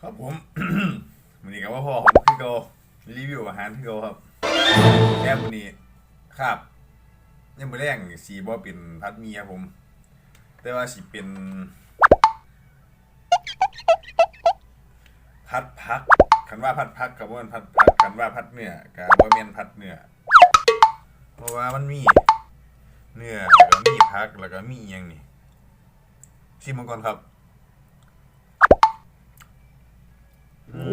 ครับผม วันนี้ก็ว่าพ่อผมคือเขารีวิวอาหารคือเขาครับแค่วันนี้ครับยังไม่แรงสีบ่เป็นพัดเมียผม แต่ว่าสิเป็น พัดพักคันว่าพัดพักกับว่าพัดพักคันว่าพัดเนื้อกับว่าเมียนพัดเนื้อเพราะว่ามันมี เนื้อแล้วก็มีพักแล้วก็มีอย่างนี่ชิมมันก่อนครับ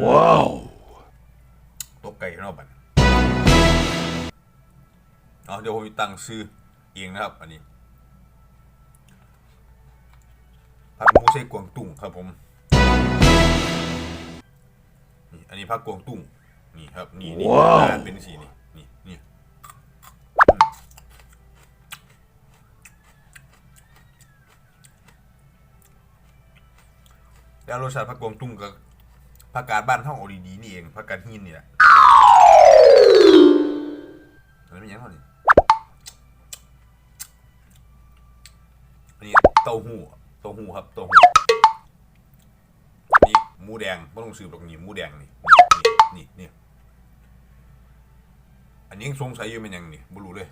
Wow. ตกไก่ข้างนอกบัดเอาเดี๋ยวผมจะตั้งซื้อเองนะครับ อันนี้ผัดหมูใส่กวางตุ้งครับผมนี่อันนี้ผักกวางตุ้งนี่ครับ นี่นี่ว้าวหน้าเป็นสีนี่นี่นี่อืมแล้วรสชาติผักกวางตุ้งกับ ผักกาดบ้านห้องเอาดีๆนี่เองผักกาดหินนี่แหละมันเป็นหยังไงนี่อันนี้เต้าหู้เต้าหู้ครับเต้าหู้นี่หมูแดงไม่ต้องซื้อหรอกนี่หมูแดงนี่นี่นี่นี่อันนี้ยังสงสัยอยู่เป็นหยังนี่ไม่รู้เลย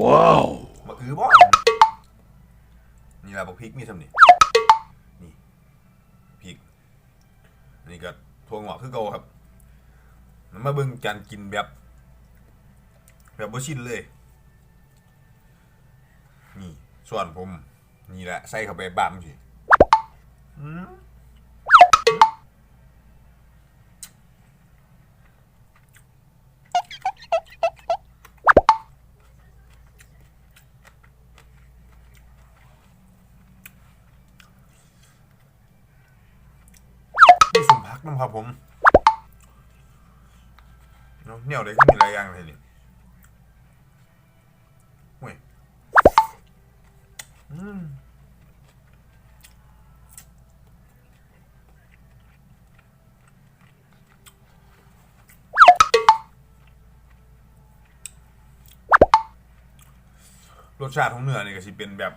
Wow. มาอือบ่นี่ละบักพริกมีสำนี่นี่พริกอั นี่ก็ทวงหอกคือเก่าครับมันมาเบิ่งการกินแบบ แบบบ่ชินเลย นี่ส่วนผม นี่แหละใส่เข้าไปบ้ามสิอืม น้ำครับผมเอาเนี่ยอะไรก็มีหลายอย่างเลยนี่เว้ยอืมรสชาติของเนื้อนี่ก็สิเป็นแบบ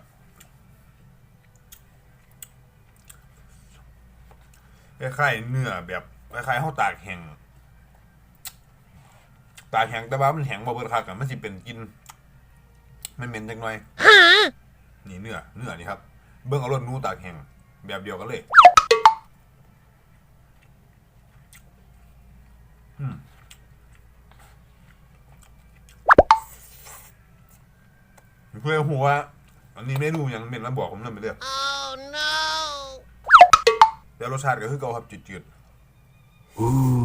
คล้ายๆเนื้อแบบคล้ายๆข้าวตากแห้งตากแห้งแต่ว่ามันแห้งบ่เบิดคักอะมันสิเป็นกลิน มันเหม็นจังหน่อยนี่เนื้อเนื้อนี่ครับ เบิ่งเอารสหนูตากแห้งแบบเดียวกันเลยอืมเพื่อหัวาอันนี้เมนูหยังเม็นแล้วบอกผมนำไปเรื่อย Oh no! แล้วรสชาติก็คือเก่าครับจืด Ooh.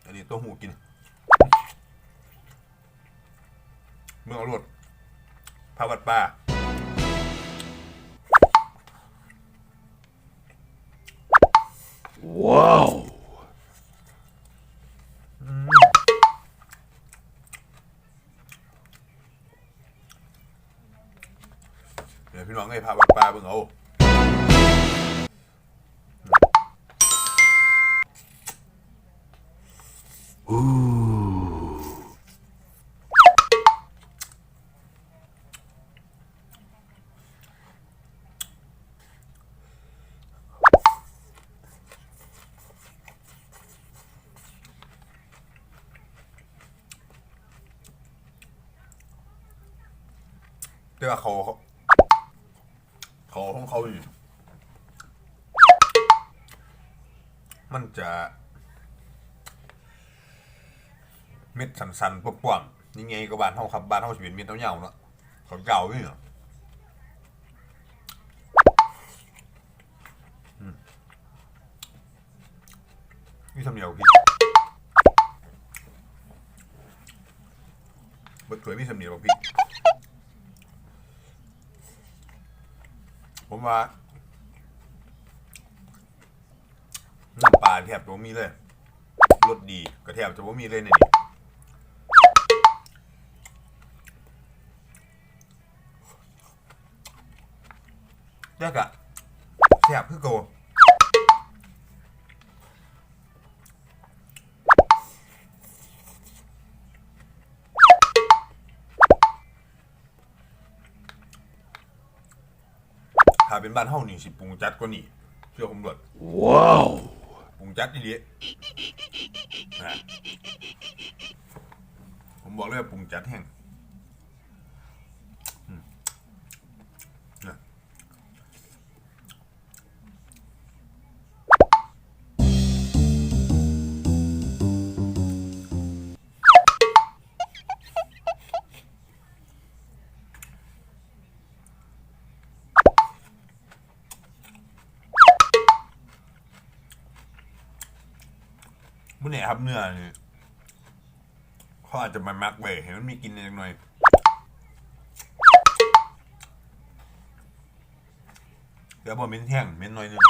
ๆอันนี้ตัวหูกินเมื่อเอารวดพาวัดป่า Wow. เดี๋ยวพี่น้องให้พาวัดป่าเบิ่งเอา Ooh. แต่ว่า เขาของเขาอยู่มันจะ เม็ดสันๆป่วงๆยังไงก็บานเฮาครับบานเฮาสิเป็นเม็ดยาวเนาะเขาเก่าอยู่เนาะอืมนี่ทำเนียวพี่เบิดถวยมีสำเนียงพี่ ผมว่าน้ำปลาแทบจะบ่มีเลยรสดีก็แทบจะบ่มีเลยเนนี้แล้วก็แทบคือโก ถ้าเป็นบ้านเฮานี่สิปรุงจัดกว่านี่เชื่อผมด้วยว้าวปรุงจัดดีดีนะผมบอกเลยว่าปรุงจัดแห้ง มื่อไหร่ครับเนื้อนี่เขาอาจจะมามักไว้เห็นมันมีกลินนิดหน่อยเดี๋ยวบอกเม้นแห้งเม้นหน่อยนึง